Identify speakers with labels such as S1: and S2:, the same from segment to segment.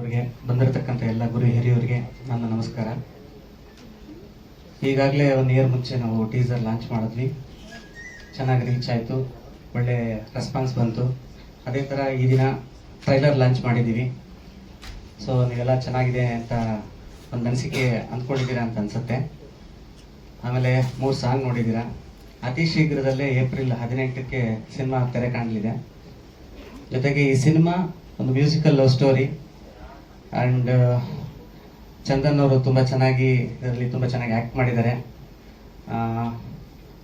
S1: ಅವರಿಗೆ ಬಂದಿರತಕ್ಕಂಥ ಎಲ್ಲ ಗುರು ಹಿರಿಯವರಿಗೆ ನನ್ನ ನಮಸ್ಕಾರ. ಈಗಾಗಲೇ ಒಂದು ಇಯರ್ ಮುಂಚೆ ನಾವು ಟೀಸರ್ ಲಾಂಚ್ ಮಾಡಿದ್ವಿ. ಚೆನ್ನಾಗಿ ರೀಚ್ ಆಯಿತು. ಒಳ್ಳೆ ರೆಸ್ಪಾನ್ಸ್ ಬಂತು. ಅದೇ ಥರ ಈ ದಿನ ಟ್ರೈಲರ್ ಲಾಂಚ್ ಮಾಡಿದ್ದೀವಿ. ಸೊ ನೀವೆಲ್ಲ ಚೆನ್ನಾಗಿದೆ ಅಂತ ಒಂದು ಅನಿಸಿಕೆ ಅಂದ್ಕೊಂಡಿದ್ದೀರಾ ಅಂತ ಅನಿಸುತ್ತೆ. ಆಮೇಲೆ ಮೂರು ಸಾಂಗ್ ನೋಡಿದ್ದೀರಾ. ಅತಿ ಶೀಘ್ರದಲ್ಲೇ ಏಪ್ರಿಲ್ ಹದಿನೆಂಟಕ್ಕೆ ಸಿನಿಮಾ ತೆರೆ ಕಾಣಲಿದೆ. ಜೊತೆಗೆ ಈ ಸಿನಿಮಾ ಒಂದು musical love story and Chandan ಅವರು ತುಂಬ ಚೆನ್ನಾಗಿ ಇದರಲ್ಲಿ ತುಂಬ ಚೆನ್ನಾಗಿ ಆ್ಯಕ್ಟ್ ಮಾಡಿದ್ದಾರೆ.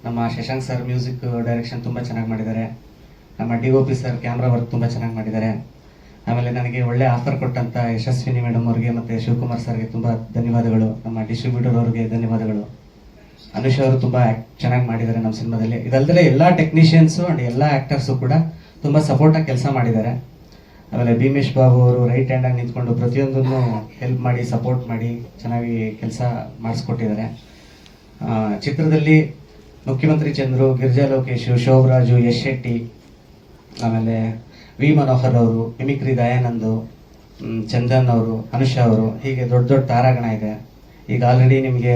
S1: ನಮ್ಮ ಶಶಾಂಕ್ ಸರ್ ಮ್ಯೂಸಿಕ್ ಡೈರೆಕ್ಷನ್ ತುಂಬ ಚೆನ್ನಾಗಿ ಮಾಡಿದ್ದಾರೆ. ನಮ್ಮ D O P sir camera work ತುಂಬ ಚೆನ್ನಾಗಿ ಮಾಡಿದ್ದಾರೆ. ಆಮೇಲೆ ನನಗೆ ಒಳ್ಳೆ ಆಫರ್ ಕೊಟ್ಟಂಥ ಯಶಸ್ವಿನಿ ಮೇಡಮ್ ಅವ್ರಿಗೆ ಮತ್ತು ಶಿವಕುಮಾರ್ ಸರ್ಗೆ ತುಂಬ ಧನ್ಯವಾದಗಳು. ನಮ್ಮ ಡಿಸ್ಟ್ರಿಬ್ಯೂಟರ್ ಅವ್ರಿಗೆ ಧನ್ಯವಾದಗಳು. ಅನುಷ್ ಅವರು ತುಂಬ ಚೆನ್ನಾಗಿ ಮಾಡಿದ್ದಾರೆ ನಮ್ಮ ಸಿನಿಮಾದಲ್ಲಿ. ಇದಲ್ಲದೆ ಎಲ್ಲ ಟೆಕ್ನಿಷಿಯನ್ಸು ಆ್ಯಂಡ್ ಎಲ್ಲ ಆ್ಯಕ್ಟರ್ಸು ಕೂಡ ತುಂಬ ಸಪೋರ್ಟಾಗಿ ಕೆಲಸ ಮಾಡಿದ್ದಾರೆ. ಆಮೇಲೆ ಭೀಮೇಶ್ ಬಾಬು ಅವರು ರೈಟ್ ಹ್ಯಾಂಡಾಗಿ ನಿಂತ್ಕೊಂಡು ಪ್ರತಿಯೊಂದನ್ನು ಹೆಲ್ಪ್ ಮಾಡಿ ಸಪೋರ್ಟ್ ಮಾಡಿ ಚೆನ್ನಾಗಿ ಕೆಲಸ ಮಾಡಿಸ್ಕೊಟ್ಟಿದ್ದಾರೆ. ಚಿತ್ರದಲ್ಲಿ ಮುಖ್ಯಮಂತ್ರಿ ಚಂದ್ರು, ಗಿರಿಜಾ ಲೋಕೇಶು, ಶೋಭರಾಜು ಯಶ್ ಶೆಟ್ಟಿ, ಆಮೇಲೆ ವಿ ಮನೋಹರ್ ಅವರು, ಮಿಮಿಕ್ರಿ ದಯಾನಂದು ಚಂದನ್ ಅವರು, ಅನುಷಾ ಅವರು, ಹೀಗೆ ದೊಡ್ಡ ದೊಡ್ಡ ತಾರಾಗಣ ಇದೆ. ಈಗ ಆಲ್ರೆಡಿ ನಿಮಗೆ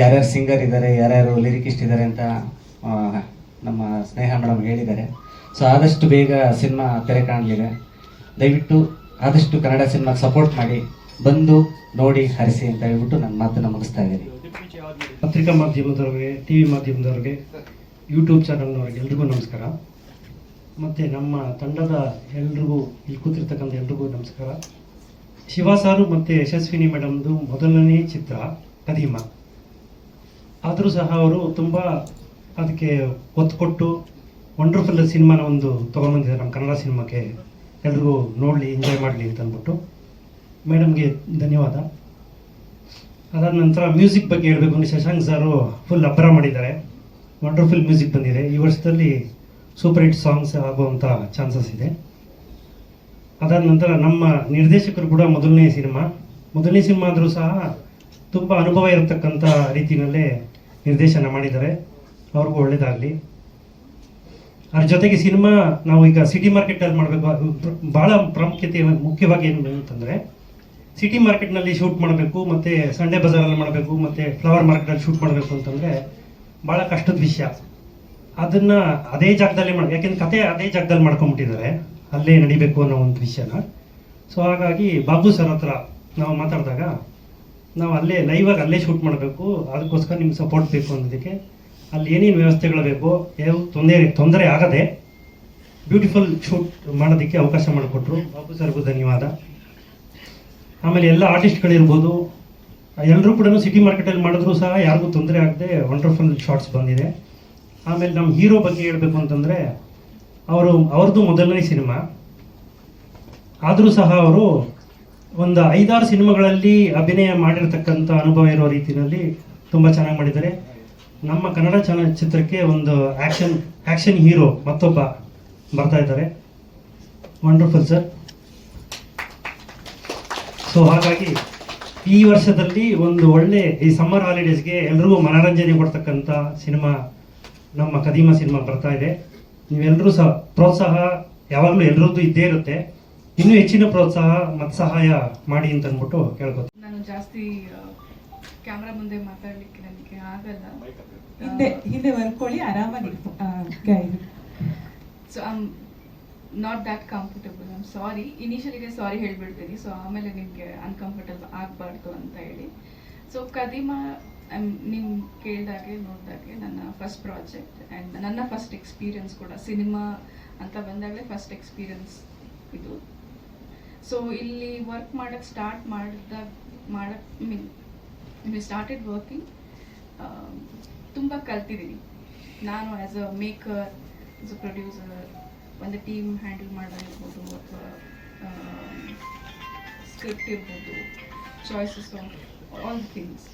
S1: ಯಾರ್ಯಾರು ಸಿಂಗರ್ ಇದ್ದಾರೆ ಯಾರ್ಯಾರು ಲಿರಿಕಿಸ್ಟ್ ಇದ್ದಾರೆ ಅಂತ ನಮ್ಮ ಸ್ನೇಹ ಮೇಡಮ್ ಹೇಳಿದ್ದಾರೆ. ಸೊ ಆದಷ್ಟು ಬೇಗ ಸಿನಿಮಾ ತೆರೆ ಕಾಣಲಿದೆ. ದಯವಿಟ್ಟು ಆದಷ್ಟು ಕನ್ನಡ ಸಿನಿಮಾಗೆ ಸಪೋರ್ಟ್ ಮಾಡಿ ಬಂದು ನೋಡಿ, ಹರಿಸಿ ಅಂತ ಹೇಳ್ಬಿಟ್ಟು ನನ್ನ ಮಾತನ್ನು ಮುಗಿಸ್ತಾ ಇದ್ದೀನಿ.
S2: ಪತ್ರಿಕಾ ಮಾಧ್ಯಮದವ್ರಿಗೆ ಟಿ ವಿ ಮಾಧ್ಯಮದವ್ರಿಗೆ ಯೂಟ್ಯೂಬ್ ಚಾನಲ್ನವ್ರಿಗೆ ಎಲ್ರಿಗೂ ನಮಸ್ಕಾರ. ಮತ್ತು ನಮ್ಮ ತಂಡದ ಎಲ್ರಿಗೂ, ಇಲ್ಲಿ ಕೂತಿರ್ತಕ್ಕಂಥ ಎಲ್ರಿಗೂ ನಮಸ್ಕಾರ. ಶಿವ ಸಾರು ಮತ್ತು ಯಶಸ್ವಿನಿ ಮೇಡಮ್ದು ಮೊದಲನೇ ಚಿತ್ರ, ಕದೀಮ. ಆದರೂ ಸಹ ಅವರು ತುಂಬ ಅದಕ್ಕೆ ಒತ್ತು ಕೊಟ್ಟು ವಂಡರ್ಫುಲ್ ಸಿನಿಮಾನ ಒಂದು ತೊಗೊಂಡ್ಬಂದಿದ್ದಾರೆ ನಮ್ಮ ಕನ್ನಡ ಸಿನಿಮಾಕ್ಕೆ. ಎಲ್ರಿಗೂ ನೋಡಲಿ ಎಂಜಾಯ್ ಮಾಡಲಿ ಅಂತ ಅಂದ್ಬಿಟ್ಟು ಮೇಡಮ್ಗೆ ಧನ್ಯವಾದ. ಅದಾದ ನಂತರ ಮ್ಯೂಸಿಕ್ ಬಗ್ಗೆ ಹೇಳಬೇಕು ಅಂದರೆ ಶಶಾಂಕ್ ಸಾರು ಫುಲ್ ಅಬ್ಬರ ಮಾಡಿದ್ದಾರೆ. ವಂಡರ್ಫುಲ್ ಮ್ಯೂಸಿಕ್ ಬಂದಿದೆ. ಈ ವರ್ಷದಲ್ಲಿ ಸೂಪರ್ ಹಿಟ್ ಸಾಂಗ್ಸ್ ಆಗುವಂಥ ಚಾನ್ಸಸ್ ಇದೆ. ಅದಾದ ನಂತರ ನಮ್ಮ ನಿರ್ದೇಶಕರು ಕೂಡ ಮೊದಲನೇ ಸಿನಿಮಾ. ಮೊದಲನೇ ಸಿನಿಮಾ ಆದರೂ ಸಹ ತುಂಬ ಅನುಭವ ಇರತಕ್ಕಂಥ ರೀತಿಯಲ್ಲೇ ನಿರ್ದೇಶನ ಮಾಡಿದ್ದಾರೆ. ಅವ್ರಿಗೂ ಒಳ್ಳೇದಾಗಲಿ. ಅದ್ರ ಜೊತೆಗೆ ಸಿನಿಮಾ ನಾವು ಈಗ ಸಿಟಿ ಮಾರ್ಕೆಟಲ್ಲಿ ಮಾಡಬೇಕು. ಭಾಳ ಪ್ರಾಮುಖ್ಯತೆ ಮುಖ್ಯವಾಗಿ ಏನು ಅಂತಂದರೆ, ಸಿಟಿ ಮಾರ್ಕೆಟ್ನಲ್ಲಿ ಶೂಟ್ ಮಾಡಬೇಕು, ಮತ್ತು ಸಂಡೇ ಬಜಾರಲ್ಲಿ ಮಾಡಬೇಕು, ಮತ್ತು ಫ್ಲವರ್ ಮಾರ್ಕೆಟಲ್ಲಿ ಶೂಟ್ ಮಾಡಬೇಕು ಅಂತಂದರೆ ಭಾಳ ಕಷ್ಟದ ವಿಷಯ. ಅದನ್ನು ಅದೇ ಜಾಗದಲ್ಲಿ ಮಾಡಿ, ಯಾಕೆಂದ್ರೆ ಕತೆ ಅದೇ ಜಾಗದಲ್ಲಿ ಮಾಡ್ಕೊಂಬಿಟ್ಟಿದ್ದಾರೆ ಅಲ್ಲೇ ನಡಿಬೇಕು ಅನ್ನೋ ಒಂದು ವಿಷಯನ. ಸೊ ಹಾಗಾಗಿ ಬಾಬು ಸರ್ ಹತ್ರ ನಾವು ಮಾತಾಡಿದಾಗ ನಾವು ಅಲ್ಲೇ ಲೈವಾಗಿ ಅಲ್ಲೇ ಶೂಟ್ ಮಾಡಬೇಕು, ಅದಕ್ಕೋಸ್ಕರ ನಿಮ್ಗೆ ಸಪೋರ್ಟ್ ಬೇಕು ಅನ್ನೋದಕ್ಕೆ ಅಲ್ಲಿ ಏನೇನು ವ್ಯವಸ್ಥೆಗಳು ಬೇಕು ಯಾವ ತೊಂದರೆ ತೊಂದರೆ ಆಗದೆ ಬ್ಯೂಟಿಫುಲ್ ಶೂಟ್ ಮಾಡೋದಕ್ಕೆ ಅವಕಾಶ ಮಾಡಿಕೊಟ್ರು. ಬಾಬು ಸರ್ಗೂ ಧನ್ಯವಾದ. ಆಮೇಲೆ ಎಲ್ಲ ಆರ್ಟಿಸ್ಟ್ಗಳಿರ್ಬೋದು ಎಲ್ಲರೂ ಕೂಡ ಸಿಟಿ ಮಾರ್ಕೆಟಲ್ಲಿ ಮಾಡಿದ್ರು ಸಹ ಯಾರಿಗೂ ತೊಂದರೆ ಆಗದೆ ವಂಡರ್ಫುಲ್ ಶಾರ್ಟ್ಸ್ ಬಂದಿದೆ. ಆಮೇಲೆ ನಮ್ಮ ಹೀರೋ ಬಗ್ಗೆ ಹೇಳಬೇಕು ಅಂತಂದರೆ, ಅವರು, ಅವ್ರದ್ದು ಮೊದಲನೇ ಸಿನಿಮಾ. ಆದರೂ ಸಹ ಅವರು ಒಂದು ಐದಾರು ಸಿನಿಮಾಗಳಲ್ಲಿ ಅಭಿನಯ ಮಾಡಿರತಕ್ಕಂಥ ಅನುಭವ ಇರೋ ರೀತಿಯಲ್ಲಿ ತುಂಬ ಚೆನ್ನಾಗಿ ಮಾಡಿದ್ದಾರೆ. ನಮ್ಮ ಕನ್ನಡ ಚಲನಚಿತ್ರಕ್ಕೆ ಒಂದು ಆ್ಯಕ್ಷನ್ ಆ್ಯಕ್ಷನ್ ಹೀರೋ ಮತ್ತೊಬ್ಬ ಬರ್ತಾ ಇದ್ದಾರೆ. ವಂಡರ್ಫುಲ್ ಸರ್ ಸೊ ಹಾಗಾಗಿ ಈ ವರ್ಷದಲ್ಲಿ ಒಂದು ಒಳ್ಳೆ ಈ ಸಮ್ಮರ್ ಹಾಲಿಡೇಸ್ಗೆ ಎಲ್ರಿಗೂ ಮನೋರಂಜನೆ ಕೊಡ್ತಕ್ಕಂಥ ಸಿನಿಮಾ, ನಮ್ಮ ಕದೀಮ ಸಿನಿಮಾ ಬರ್ತಾ ಇದೆ. ನೀವೆಲ್ಲರೂ ಸಹ ಪ್ರೋತ್ಸಾಹ ಯಾವಾಗಲೂ ಎಲ್ಲರದ್ದು ಇದ್ದೇ ಇರುತ್ತೆ. ಇನ್ನೂ ಹೆಚ್ಚಿನ ಪ್ರೋತ್ಸಾಹ ಮತ್ತು ಸಹಾಯ ಮಾಡಿ ಅಂತ ಅಂದ್ಬಿಟ್ಟು ಕೇಳ್ಕೊತೀನಿ.
S3: ನಾನು ಜಾಸ್ತಿ ಕ್ಯಾಮ್ರಾ ಮುಂದೆ ಮಾತಾಡ್ಲಿಕ್ಕೆ ನನಗೆ ಆಗಲ್ಲ.
S4: ಹಿಂದೆ ಹಿಂದೆ ಬರ್ಕೊಳ್ಳಿ ಆರಾಮಾಗಿ
S3: so I'm not that comfortable I'm sorry ಇನಿಷಿಯಲಿಗೆ sorry ಹೇಳ್ಬಿಡ್ತೀನಿ ಸೊ ಆಮೇಲೆ ನಿಮಗೆ ಅನ್ಕಂಫರ್ಟಬಲ್ ಆಗಬಾರ್ದು ಅಂತ ಹೇಳಿ. ಸೊ ಕದಿಮಾ ನೀವು ಕೇಳಿದಾಗೆ ನೋಡಿದಾಗೆ ನನ್ನ ಫಸ್ಟ್ ಪ್ರಾಜೆಕ್ಟ್ ಆ್ಯಂಡ್ ನನ್ನ ಫಸ್ಟ್ ಎಕ್ಸ್ಪೀರಿಯನ್ಸ್ ಕೂಡ ಸಿನಿಮಾ ಅಂತ ಬಂದಾಗಲೇ ಫಸ್ಟ್ ಎಕ್ಸ್ಪೀರಿಯನ್ಸ್ ಇದು. ಸೊ ಇಲ್ಲಿ ವರ್ಕ್ ಮಾಡೋಕ್ಕೆ ಸ್ಟಾರ್ಟ್ ಮಾಡಿದಾಗ ಮಾಡೋಕೆ ಮೀನ್ ವಿ ಸ್ಟಾರ್ಟೆಡ್ ವರ್ಕಿಂಗ್ ತುಂಬ ಕಲ್ತಿದ್ದೀನಿ ನಾನು as a maker as a producer ಒಂದು ಟೀಮ್ ಹ್ಯಾಂಡಲ್ ಮಾಡೋದಿರ್ಬೋದು ಅಥವಾ ಸ್ಕ್ರಿಪ್ಟ್ ಇರ್ಬೋದು ಚಾಯ್ಸಸ್ ಆಫ್ ಆಲ್ ಥಿಂಗ್ಸ್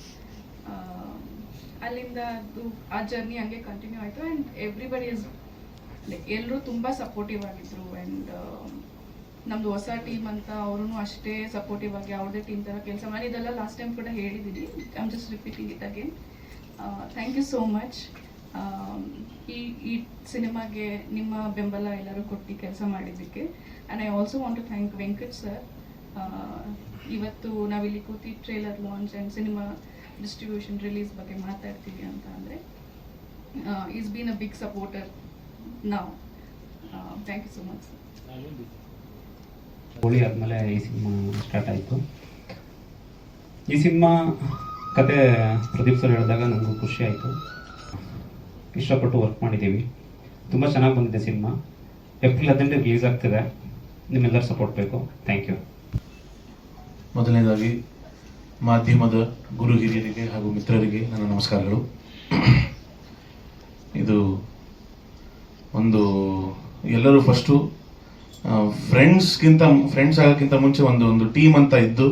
S3: ಅಲ್ಲಿಂದ ಅದು, ಆ ಜರ್ನಿ ಹಂಗೆ ಕಂಟಿನ್ಯೂ ಆಯಿತು ಆ್ಯಂಡ್ ಎವ್ರಿಬಡಿ ಇಸ್ ಲೈಕ್ ಎಲ್ಲರೂ ತುಂಬ ಸಪೋರ್ಟಿವ್ ಆಗಿದ್ದರು ಆ್ಯಂಡ್ ನಮ್ದು ಹೊಸ ಟೀಮ್ ಅಂತ ಅವರು ಅಷ್ಟೇ ಸಪೋರ್ಟಿವ್ ಆಗಿ ಅವ್ರದೇ ಟೀಮ್ ಥರ ಕೆಲಸ ಮಾಡಿ. ಇದೆಲ್ಲ ಲಾಸ್ಟ್ ಟೈಮ್ ಕೂಡ ಹೇಳಿದ್ದೀನಿ I'm just repeating it again thank you so much ಈ ಈ ಸಿನಿಮಾಗೆ ನಿಮ್ಮ ಬೆಂಬಲ ಎಲ್ಲರೂ ಕೊಟ್ಟು ಕೆಲಸ ಮಾಡಿದ್ದಕ್ಕೆ. And I also want to thank Venkat sir ಇವತ್ತು ನಾವಿಲ್ಲಿ ಕೂತಿ trailer launch and cinema distribution release ಬಗ್ಗೆ ಮಾತಾಡ್ತೀವಿ ಅಂತ ಅಂದರೆ is been a big supporter ನಾವು thank you so much
S5: Holi ಆದಮೇಲೆ ಈ ಸಿನಿಮಾ ಸ್ಟಾರ್ಟ್ ಆಯಿತು. ಈ ಸಿನಿಮಾ ಕತೆ ಪ್ರದೀಪ್ ಸರ್ ಹೇಳಿದಾಗ ನನಗೂ ಖುಷಿ ಆಯಿತು. ಇಷ್ಟಪಟ್ಟು ವರ್ಕ್ ಮಾಡಿದ್ದೀವಿ. ತುಂಬ ಚೆನ್ನಾಗಿ ಬಂದಿದೆ ಸಿನಿಮಾ. ಏಪ್ರಿಲ್ ಹದಿನೆಂಟು ರಿಲೀಸ್ ಆಗ್ತಿದೆ. ನಿಮ್ಮೆಲ್ಲರೂ ಸಪೋರ್ಟ್ ಬೇಕು. ಥ್ಯಾಂಕ್ ಯು
S6: ಮೊದಲನೇದಾಗಿ ಮಾಧ್ಯಮದ ಗುರು ಹಿರಿಯರಿಗೆ ಹಾಗೂ ಮಿತ್ರರಿಗೆ ನನ್ನ ನಮಸ್ಕಾರಗಳು. ಇದು ಒಂದು ಎಲ್ಲರೂ ಫಸ್ಟು ಫ್ರೆಂಡ್ಸ್ಗಿಂತ ಫ್ರೆಂಡ್ಸ್ ಆಗೋಕ್ಕಿಂತ ಮುಂಚೆ ಒಂದು ಒಂದು ಟೀಮ್ ಅಂತ ಇದ್ದು,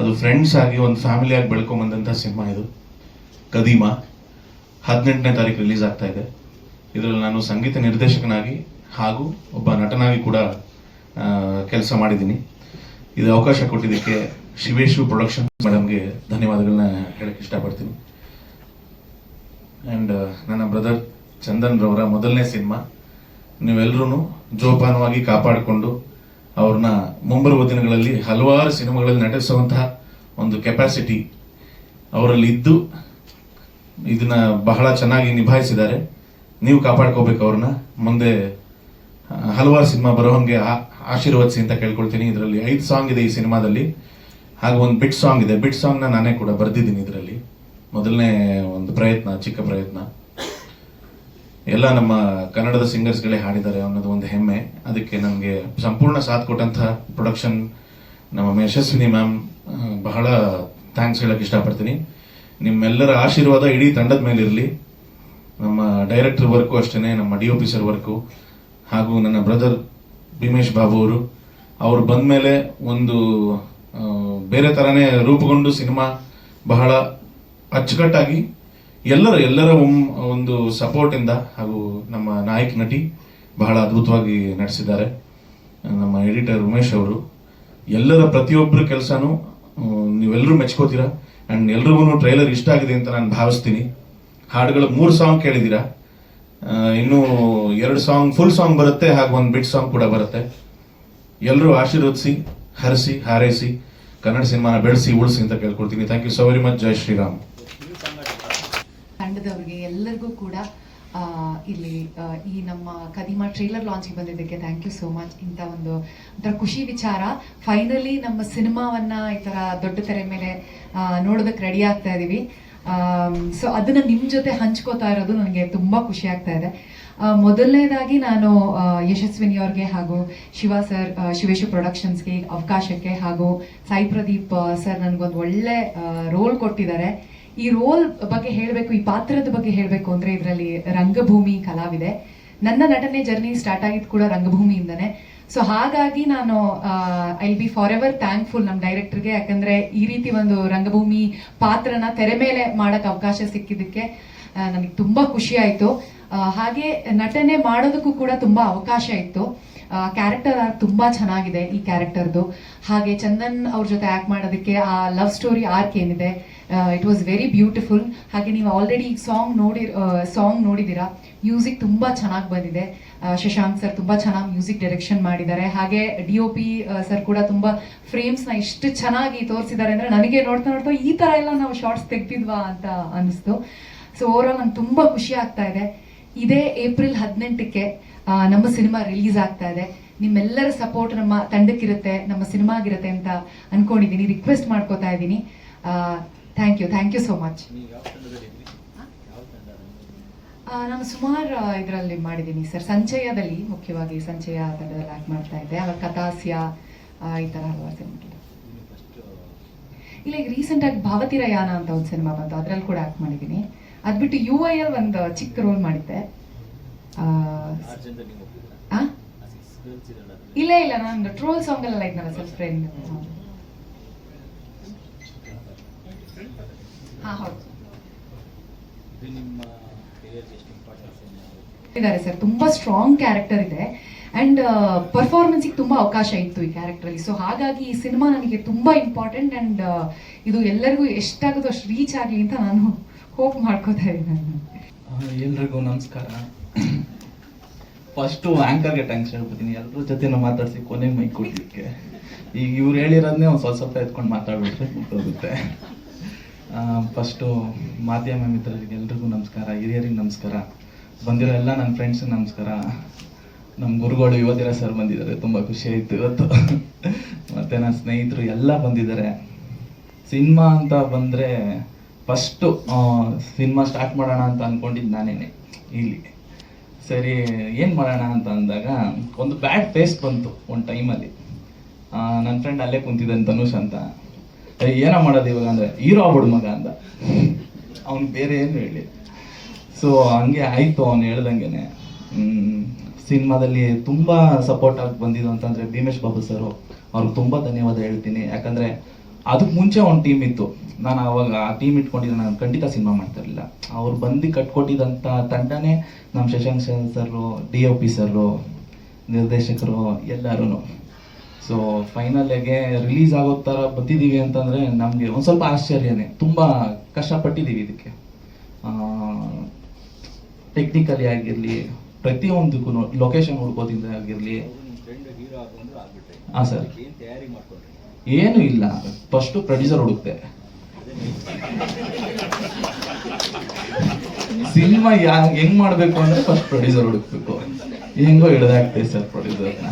S6: ಅದು ಫ್ರೆಂಡ್ಸ್ ಆಗಿ ಒಂದು ಫ್ಯಾಮಿಲಿ ಆಗಿ ಬೆಳ್ಕೊಂಬಂದಂಥ ಸಿನಿಮಾ ಇದು. ಕದೀಮ. ಹದಿನೆಂಟನೇ ತಾರೀಕು ರಿಲೀಸ್ ಆಗ್ತಾ ಇದೆ. ಇದರಲ್ಲಿ ನಾನು ಸಂಗೀತ ನಿರ್ದೇಶಕನಾಗಿ ಹಾಗೂ ಒಬ್ಬ ನಟನಾಗಿ ಕೂಡ ಕೆಲಸ ಮಾಡಿದ್ದೀನಿ. ಇದು ಅವಕಾಶ ಕೊಟ್ಟಿದ್ದಕ್ಕೆ ಶಿವೇಶು ಪ್ರೊಡಕ್ಷನ್ ಮೇಡಮ್ಗೆ ಧನ್ಯವಾದಗಳನ್ನ ಹೇಳಕ್ಕೆ ಇಷ್ಟಪಡ್ತೀನಿ. ಆ್ಯಂಡ್ ನನ್ನ ಬ್ರದರ್ ಚಂದನ್ ರವರ ಮೊದಲನೇ ಸಿನಿಮಾ. ನೀವೆಲ್ಲರೂ ಜೋಪಾನವಾಗಿ ಕಾಪಾಡಿಕೊಂಡು ಅವ್ರನ್ನ ಮುಂಬರುವ ದಿನಗಳಲ್ಲಿ ಹಲವಾರು ಸಿನಿಮಾಗಳಲ್ಲಿ ನಟಿಸುವಂತಹ ಒಂದು ಕೆಪಾಸಿಟಿ ಅವರಲ್ಲಿ ಇದ್ದು ಇದನ್ನ ಬಹಳ ಚೆನ್ನಾಗಿ ನಿಭಾಯಿಸಿದ್ದಾರೆ. ನೀವು ಕಾಪಾಡ್ಕೋಬೇಕು ಅವ್ರನ್ನ. ಮುಂದೆ ಹಲವಾರು ಸಿನಿಮಾ ಬರೋ ಹಂಗೆ ಆ- ಆಶೀರ್ವದಿಸಿ ಅಂತ ಕೇಳ್ಕೊಳ್ತೀನಿ. ಇದರಲ್ಲಿ ಐದು ಸಾಂಗ್ ಇದೆ ಈ ಸಿನಿಮಾದಲ್ಲಿ. ಹಾಗೂ ಒಂದು ಬಿಟ್ ಸಾಂಗ್ ಇದೆ. ಬಿಟ್ ಸಾಂಗ್ನ ನಾನೇ ಕೂಡ ಬರೆದಿದ್ದೀನಿ ಇದರಲ್ಲಿ. ಮೊದಲನೇ ಒಂದು ಪ್ರಯತ್ನ, ಚಿಕ್ಕ ಪ್ರಯತ್ನ. ಎಲ್ಲ ನಮ್ಮ ಕನ್ನಡದ ಸಿಂಗರ್ಸ್ಗಳೇ ಹಾಡಿದ್ದಾರೆ ಅನ್ನೋದು ಒಂದು ಹೆಮ್ಮೆ. ಅದಕ್ಕೆ ನಮಗೆ ಸಂಪೂರ್ಣ ಸಾಥ್ ಕೊಟ್ಟಂತಹ ಪ್ರೊಡಕ್ಷನ್ ನಮ್ಮ ಯಶಸ್ವಿನಿ ಮ್ಯಾಮ್ ಬಹಳ ಥ್ಯಾಂಕ್ಸ್ ಹೇಳಕ್ಕೆ ಇಷ್ಟಪಡ್ತೀನಿ. ನಿಮ್ಮೆಲ್ಲರ ಆಶೀರ್ವಾದ ಇಡೀ ತಂಡದ ಮೇಲಿರಲಿ. ನಮ್ಮ ಡೈರೆಕ್ಟರ್ ವರ್ಕು ಅಷ್ಟೇ ನಮ್ಮ ಡಿ ಒ ಪಿ ವರ್ಕು ಹಾಗೂ ನನ್ನ ಬ್ರದರ್ ಭೀಮೇಶ್ ಬಾಬು ಅವರು. ಅವರು ಬಂದ ಮೇಲೆ ಒಂದು ಬೇರೆ ಥರನೇ ರೂಪುಗೊಂಡು ಸಿನಿಮಾ ಬಹಳ ಅಚ್ಚುಕಟ್ಟಾಗಿ ಎಲ್ಲರ ಎಲ್ಲರ ಒಂದು ಒಂದು ಸಪೋರ್ಟಿಂದ ಹಾಗೂ ನಮ್ಮ ನಾಯಕ ನಟಿ ಬಹಳ ಅದ್ಭುತವಾಗಿ ನಡೆಸಿದ್ದಾರೆ ನಮ್ಮ ಎಡಿಟರ್ ಉಮೇಶ್ ಅವರು. ಎಲ್ಲರ ಪ್ರತಿಯೊಬ್ಬರ ಕೆಲಸನೂ ನೀವೆಲ್ಲರೂ ಮೆಚ್ಕೋತೀರಾ? ಆ್ಯಂಡ್ ಎಲ್ರಿಗೂ ಟ್ರೈಲರ್ ಇಷ್ಟ ಆಗಿದೆ ಅಂತ ನಾನು ಭಾವಿಸ್ತೀನಿ. ಹಾಡುಗಳು ಮೂರು ಸಾಂಗ್ ಕೇಳಿದ್ದೀರಾ ಇನ್ನೂ ಇನ್ನು ಎರಡು ಸಾಂಗ್ ಫುಲ್ ಸಾಂಗ್ ಬರುತ್ತೆ ಹಾಗೂ ಒಂದು ಬಿಟ್ ಸಾಂಗ್ ಕೂಡ ಬರುತ್ತೆ. ಎಲ್ಲರೂ ಆಶೀರ್ವದಿಸಿ, ಹರಿಸಿ, ಹಾರೈಸಿ, ಕನ್ನಡ ಸಿನಿಮಾನ ಬೆಳೆಸಿ, ಉಳಿಸಿ ಅಂತ ಕೇಳ್ಕೊಡ್ತೀನಿ thank you so very much Jai Shriram.
S7: ತಂಡದವರಿಗೆ ಎಲ್ಲರಿಗೂ ಕೂಡ ಇಲ್ಲಿ ಈ ನಮ್ಮ ಕದಿಮಾ ಟ್ರೈಲರ್ ಲಾಂಚ್ಗೆ ಬಂದಿದ್ದಕ್ಕೆ ಥ್ಯಾಂಕ್ ಯು ಸೋ ಮಚ್ ಇಂಥ ಒಂದು ಒಂಥರ ಖುಷಿ ವಿಚಾರ. ಫೈನಲಿ ನಮ್ಮ ಸಿನಿಮಾವನ್ನ ಈ ಥರ ದೊಡ್ಡ ತೆರೆ ಮೇಲೆ ನೋಡೋದಕ್ಕೆ ರೆಡಿ ಆಗ್ತಾ ಇದೀವಿ. ಸೊ ಅದನ್ನ ನಿಮ್ಮ ಜೊತೆ ಹಂಚ್ಕೋತಾ ಇರೋದು ನನಗೆ ತುಂಬಾ ಖುಷಿ ಆಗ್ತಾ ಇದೆ. ಮೊದಲನೇದಾಗಿ ನಾನು ಯಶಸ್ವಿನಿ ಅವ್ರಿಗೆ ಹಾಗೂ ಶಿವ ಸರ್ ಶಿವೇಶು ಪ್ರೊಡಕ್ಷನ್ಸ್ಗೆ ಅವಕಾಶಕ್ಕೆ ಹಾಗೂ ಸಾಯಿ ಪ್ರದೀಪ್ ಸರ್ ನನಗೊಂದು ಒಳ್ಳೆ ರೋಲ್ ಕೊಟ್ಟಿದ್ದಾರೆ. ಈ ರೋಲ್ ಬಗ್ಗೆ ಹೇಳಬೇಕು, ಈ ಪಾತ್ರದ ಬಗ್ಗೆ ಹೇಳಬೇಕು ಅಂದ್ರೆ ಇದರಲ್ಲಿ ರಂಗಭೂಮಿ ಕಲಾವಿದೆ. ನನ್ನ ನಟನೆ ಜರ್ನಿ ಸ್ಟಾರ್ಟ್ ಆಗಿದ್ದು ಕೂಡ ರಂಗಭೂಮಿಯಿಂದನೇ. ಸೊ ಹಾಗಾಗಿ ನಾನು I be forever thankful ನಮ್ಮ ಡೈರೆಕ್ಟರ್ಗೆ. ಯಾಕಂದ್ರೆ ಈ ರೀತಿ ಒಂದು ರಂಗಭೂಮಿ ಪಾತ್ರನ ತೆರೆ ಮೇಲೆ ಮಾಡಕ್ ಅವಕಾಶ ಸಿಕ್ಕಿದ್ದಕ್ಕೆ ನನಗೆ ತುಂಬಾ ಖುಷಿ ಆಯ್ತು. ಹಾಗೆ ನಟನೆ ಮಾಡೋದಕ್ಕೂ ಕೂಡ ತುಂಬಾ ಅವಕಾಶ ಇತ್ತು. ಕ್ಯಾರೆಕ್ಟರ್ ತುಂಬ ಚೆನ್ನಾಗಿದೆ ಈ ಕ್ಯಾರೆಕ್ಟರ್ದು ಹಾಗೆ ಚಂದನ್ ಅವ್ರ ಜೊತೆ ಆಕ್ಟ್ ಮಾಡೋದಕ್ಕೆ ಆ ಲವ್ ಸ್ಟೋರಿ ಆರ್ಕ್ ಏನಿದೆ ಇಟ್ ವಾಸ್ ವೆರಿ ಬ್ಯೂಟಿಫುಲ್ ಹಾಗೆ ನೀವು ಆಲ್ರೆಡಿ ಈಗ ಸಾಂಗ್ ನೋಡಿ ಸಾಂಗ್ ನೋಡಿದ್ದೀರಾ ಮ್ಯೂಸಿಕ್ ತುಂಬಾ ಚೆನ್ನಾಗಿ ಬಂದಿದೆ. ಶಶಾಂಕ್ ಸರ್ ತುಂಬಾ ಚೆನ್ನಾಗಿ ಮ್ಯೂಸಿಕ್ ಡೈರೆಕ್ಷನ್ ಮಾಡಿದ್ದಾರೆ. ಹಾಗೆ ಡಿ ಒ ಪಿ ಸರ್ ಕೂಡ ತುಂಬ ಫ್ರೇಮ್ಸ್ನ ಇಷ್ಟು ಚೆನ್ನಾಗಿ ತೋರಿಸಿದ್ದಾರೆ ಅಂದರೆ ನನಗೆ ನೋಡ್ತಾ ನೋಡ್ತಾ ಈ ಥರ ಎಲ್ಲ ನಾವು ಶಾರ್ಟ್ಸ್ ತೆಗ್ದಿದ್ವಾ ಅಂತ ಅನಿಸ್ತು ಸೊ ಓವರ್ ಆಲ್ ನಂಗೆ ತುಂಬಾ ಖುಷಿ ಆಗ್ತಾ ಇದೆ. ಇದೇ ಏಪ್ರಿಲ್ ಹದಿನೆಂಟಕ್ಕೆ ನಮ್ಮ ಸಿನಿಮಾ ರಿಲೀಸ್ ಆಗ್ತಾ ಇದೆ. ನಿಮ್ಮೆಲ್ಲರ ಸಪೋರ್ಟ್ ನಮ್ಮ ತಂಡಕ್ಕಿರುತ್ತೆ, ನಮ್ಮ ಸಿನಿಮಾಗಿರುತ್ತೆ ಅಂತ ಅನ್ಕೊಂಡಿದ್ದೀನಿ ರಿಕ್ವೆಸ್ಟ್ ಮಾಡ್ಕೋತಾ ಇದ್ದೀನಿ thank you thank you so much ನಾನು ಸುಮಾರು ಇದರಲ್ಲಿ ಮಾಡಿದ್ದೀನಿ ಸರ್. ಸಂಚಯದಲ್ಲಿ ಮುಖ್ಯವಾಗಿ ಸಂಚಯ ತಂಡದಲ್ಲಿ ಆಕ್ಟ್ ಮಾಡ್ತಾ ಇದ್ದೆ. ಆವಾಗ ಕಥಾಸ್ಯ ಈ ಥರ ಹಲವಾರು ಸಿನಿಮಾ ಇಲ್ಲ ಈಗ ರೀಸೆಂಟ್ ಆಗಿ ಭಾವತಿರ ಯಾನ ಅಂತ ಒಂದು ಸಿನಿಮಾ ಬಂತು. ಅದರಲ್ಲಿ ಕೂಡ ಆಕ್ಟ್ ಮಾಡಿದ್ದೀನಿ. ಅದ್ಬಿಟ್ಟು ಯು ಐ ಎಲ್ ಒಂದು ಚಿಕ್ಕ ರೋಲ್ ಮಾಡಿದ್ದೆ? ಇಲ್ಲ ಇಲ್ಲ ನಾನು ಟ್ರೋಲ್ ಸಾಂಗ್ ಎಲ್ಲ ಇದ್ನಲ್ಲ ಸರ್ ಫ್ರೆಂಡ್ ಹಾ ಹೌದು. ಇದ್ದಾರೆ ಸರ್ ತುಂಬಾ ಸ್ಟ್ರಾಂಗ್ ಕ್ಯಾರೆಕ್ಟರ್ ಇದೆ. ಅಂಡ್ ಪರ್ಫಾರ್ಮೆನ್ಸಿಗೆ ತುಂಬಾ ಅವಕಾಶ ಇತ್ತು ಈ ಕ್ಯಾರೆಕ್ಟರ್ ಅಲ್ಲಿ. ಸೊ ಹಾಗಾಗಿ ಈ ಸಿನಿಮಾ ನನಗೆ ತುಂಬಾ ಇಂಪಾರ್ಟೆಂಟ್ ಅಂಡ್ ಇದು ಎಲ್ಲರಿಗೂ ಎಷ್ಟಾಗುತ್ತೋ ಅಷ್ಟು ರೀಚ್ ಆಗಲಿ ಅಂತ ನಾನು ಹೋಪ್ ಮಾಡ್ಕೋತಾ ಇದ್ದೀನಿ. ನಾನು
S8: ಎಲ್ರಿಗೂ ನಮಸ್ಕಾರ. ಫಸ್ಟು ಆ್ಯಂಕರ್ಗೆ ಟ್ಯಾಂಕ್ಸ್ ಹೇಳ್ಬಿಡ್ತೀನಿ. ಎಲ್ಲರ ಜೊತೆ ಮಾತಾಡಿಸಿ ಕೊನೆಗೆ ಮೈಕ್ ಕೊಡ್ಲಿಕ್ಕೆ. ಈಗ ಇವ್ರು ಹೇಳಿರೋದನ್ನೇ ಒಂದು ಸ್ವಲ್ಪ ಸ್ವಲ್ಪ ಎತ್ಕೊಂಡು ಮಾತಾಡ್ಬಿಟ್ರೆ ಮುಗ್ದೋಗುತ್ತೆ. ಫಸ್ಟು ಮಾಧ್ಯಮ ಮಿತ್ರರಿಗೆ ಎಲ್ರಿಗೂ ನಮಸ್ಕಾರ ಹಿರಿಯರಿಗೆ ನಮಸ್ಕಾರ ಬಂದಿರೋ ಎಲ್ಲ ನನ್ನ ಫ್ರೆಂಡ್ಸಿಗೆ ನಮಸ್ಕಾರ. ನಮ್ಮ ಗುರುಗಳು ಯುವತಿರ ಸರ್ ಬಂದಿದ್ದಾರೆ ತುಂಬ ಖುಷಿ ಆಯಿತು ಇವತ್ತು. ಮತ್ತು ನನ್ನ ಸ್ನೇಹಿತರು ಎಲ್ಲ ಬಂದಿದ್ದಾರೆ. ಸಿನಿಮಾ ಅಂತ ಬಂದರೆ ಫಸ್ಟು ಸಿನಿಮಾ ಸ್ಟಾರ್ಟ್ ಮಾಡೋಣ ಅಂತ ಅಂದ್ಕೊಂಡಿದ್ದು ನಾನೇನೆ ಇಲ್ಲಿ. ಸರಿ ಏನು ಮಾಡೋಣ ಅಂತ ಅಂದಾಗ ಒಂದು ಬ್ಯಾಡ್ ಫೇಸ್ ಬಂತು ಒಂದು ಟೈಮಲ್ಲಿ ನನ್ನ ಫ್ರೆಂಡ್ ಅಲ್ಲೇ ಕುಂತಿದ್ದಾನೆ ತನುಷ್ ಅಂತ. "ಏ, ಏನೋ ಮಾಡೋದು ಇವಾಗ ಅಂದರೆ, ಹೀರೋ ಆಗ್ಬಿಡು ಮಗ ಅಂತ. ಅವ್ನು ಬೇರೆ ಏನು ಹೇಳಿ. ಸೊ ಹಂಗೆ ಆಯಿತು ಅವ್ನು ಹೇಳ್ದಂಗೆನೆ. ಸಿನಿಮಾದಲ್ಲಿ ತುಂಬ ಸಪೋರ್ಟ್ ಆಗಿ ಬಂದಿದ್ದು ಅಂತಂದರೆ ಭೀಮೇಶ್ ಬಾಬು ಸರು. ಅವ್ರಿಗೆ ತುಂಬ ಧನ್ಯವಾದ ಹೇಳ್ತೀನಿ. ಯಾಕಂದರೆ ಅದಕ್ಕೆ ಮುಂಚೆ ಒಂದು ಟೀಮ್ ಇತ್ತು. ನಾನು ಅವಾಗ ಆ ಟೀಮ್ ಇಟ್ಕೊಂಡಿದ್ರೆ ನಾನು ಖಂಡಿತ ಸಿನಿಮಾ ಮಾಡ್ತಾ ಇರಲಿಲ್ಲ. ಅವ್ರು ಬಂದು ಕಟ್ಕೊಟ್ಟಿದ್ದಂಥ ತಂಡನೇ ನಮ್ಮ Shashank sir D O P sir, ನಿರ್ದೇಶಕರು ಎಲ್ಲರೂ ಸೊ ಫೈನಲ್ಗೆ ರಿಲೀಸ್ ಆಗೋ ಥರ ಬಂದಿದ್ದೀವಿ ಅಂತಂದರೆ ನಮಗೆ ಒಂದು ಸ್ವಲ್ಪ ಆಶ್ಚರ್ಯನೇ, ತುಂಬ ಕಷ್ಟಪಟ್ಟಿದ್ದೀವಿ ಇದಕ್ಕೆ. ಟೆಕ್ನಿಕಲಿ ಆಗಿರಲಿ, ಪ್ರತಿಯೊಂದಕ್ಕೂ ಲೊಕೇಶನ್ ಹುಡ್ಕೋದಿಂದ ಆಗಿರಲಿ. ಹಾಂ, ಸರ್. ಏನು ಇಲ್ಲ. ಫಸ್ಟು ಪ್ರೊಡ್ಯೂಸರ್ ಹುಡುಕ್ತೆ. ಸಿನಿಮಾ ಯಾ, ಹೆಂಗ್ ಮಾಡ್ಬೇಕು ಅಂದ್ರೆ ಫಸ್ಟ್ ಪ್ರೊಡ್ಯೂಸರ್ ಹುಡುಕ್ಬೇಕು. ಹೆಂಗೋ ಹಿಡ್ದಾಗ್ತೇವೆ ಸರ್ ಪ್ರೊಡ್ಯೂಸರ್ನ